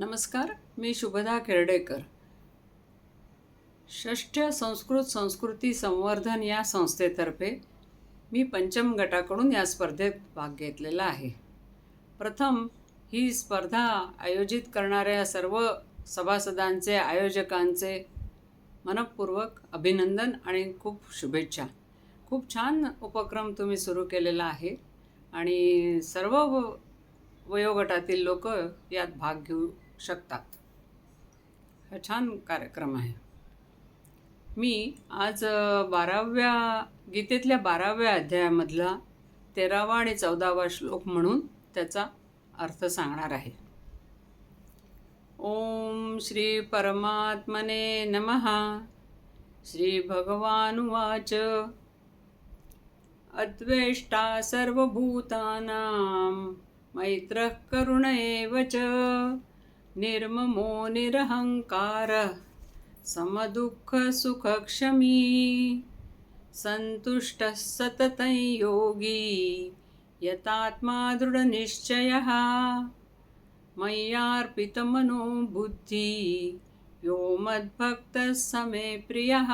नमस्कार मी शुभदा केर्डेकर. षष्ठ संस्कृत संस्कृती संवर्धन या संस्थेतर्फे मी पंचम गटाकडून या स्पर्धेत भाग घेतलेला आहे. प्रथम ही स्पर्धा आयोजित करणाऱ्या सर्व सभासदांचे आयोजकांचे मनपूर्वक अभिनंदन आणि खूप शुभेच्छा. खूप छान उपक्रम तुम्ही सुरू केलेला आहे आणि सर्व व- वयोगटातील लोक यात भाग घेऊ शकतात. हा छान कार्यक्रम आहे. मी आज बाराव्या गीतेतल्या बाराव्या अध्यायामधला तेरावा आणि चौदावा श्लोक म्हणून त्याचा अर्थ सांगणार आहे. ओम श्री परमात्मने नमः. श्री भगवानुवाच अद्वेष्टा सर्वभूतानां मैत्रः करुण एव च. निर्ममो निरहङ्कारः समदुःखसुखक्षमी सन्तुष्टः सततं योगी यतात्मा दृढनिश्चयः मय्यार्पितमनो बुद्धि यो मद्भक्तः स मे प्रियः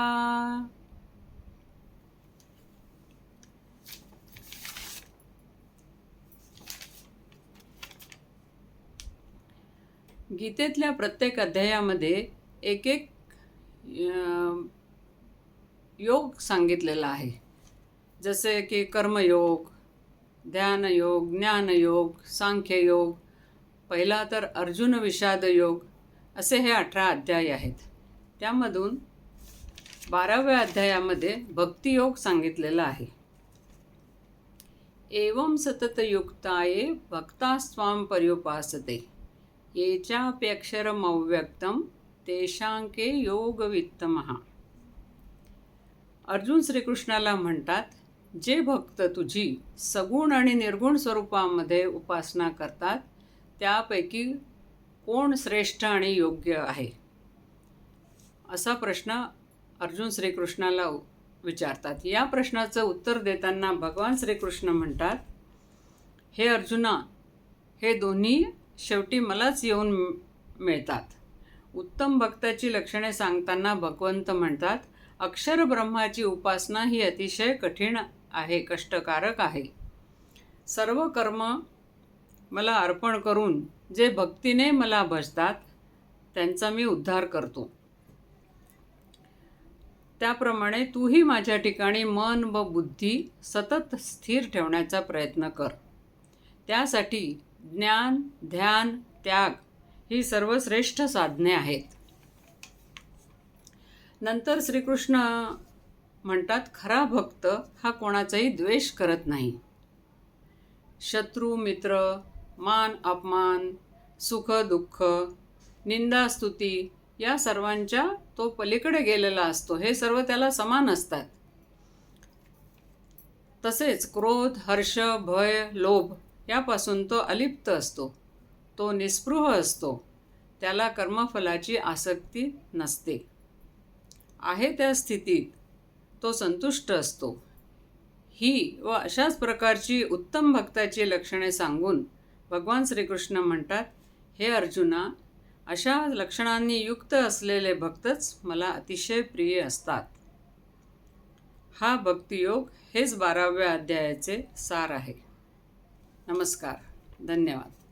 गीतेतल्या प्रत्येक अध्यायामध्ये एक एक योग सांगितलेला आहे. जसे की कर्मयोग ध्यानयोग ज्ञानयोग सांख्ययोग पहिला तर अर्जुन विषाद योग असे हे अठरा अध्याय आहेत. त्यामधून बाराव्या अध्यायामध्ये भक्तियोग सांगितलेला आहे. एवं सततयुक्ताये भक्तास्त्वां पर्युपासते. ये चाप्यक्षरमव्यक्तं तेषांके योगवित्तमः। अर्जुन श्रीकृष्णाला म्हणतात जे भक्त तुझी सगुण आणि निर्गुण स्वरूपामध्ये उपासना करतात त्यापैकी कोण श्रेष्ठ आणि योग्य आहे? असा प्रश्न अर्जुन श्रीकृष्णाला विचारतात. या प्रश्नाचं उत्तर देताना भगवान श्रीकृष्ण म्हणतात हे अर्जुना हे दोन्ही शेवटी मलाच येऊन मिळतात. उत्तम भक्ताची लक्षणे सांगताना भगवंत म्हणतात अक्षर ब्रह्माची उपासना ही अतिशय कठीण आहे कष्टकारक आहे. सर्व कर्म मला अर्पण करून जे भक्तीने मला भजतात त्यांचा मी उद्धार करतो. त्याप्रमाणे तूही माझ्या ठिकाणी मन व बुद्धी सतत स्थिर ठेवण्याचा प्रयत्न कर. त्यासाठी ज्ञान ध्यान त्याग ही सर्वश्रेष्ठ साधने आहेत. नंतर श्रीकृष्ण म्हणतात खरा भक्त हा कोणाचाही द्वेष करत नाही. शत्रू मित्र मान अपमान सुख दुःख निंदा स्तुती या सर्वांच्या तो पलीकडे गेलेला असतो. हे सर्व त्याला समान असतात. तसेच क्रोध हर्ष भय लोभ यापासून तो अलिप्त असतो. तो निस्पृह असतो. त्याला कर्मफलाची आसक्ती नसते. आहे त्या स्थितीत तो संतुष्ट असतो. ही व अशाच प्रकारची उत्तम भक्ताची लक्षणे सांगून भगवान श्रीकृष्ण म्हणतात हे अर्जुना अशा लक्षणांनी युक्त असलेले भक्तच मला अतिशय प्रिय असतात. हा भक्तियोग हेच बाराव्या अध्यायाचे सार आहे. नमस्कार. धन्यवाद.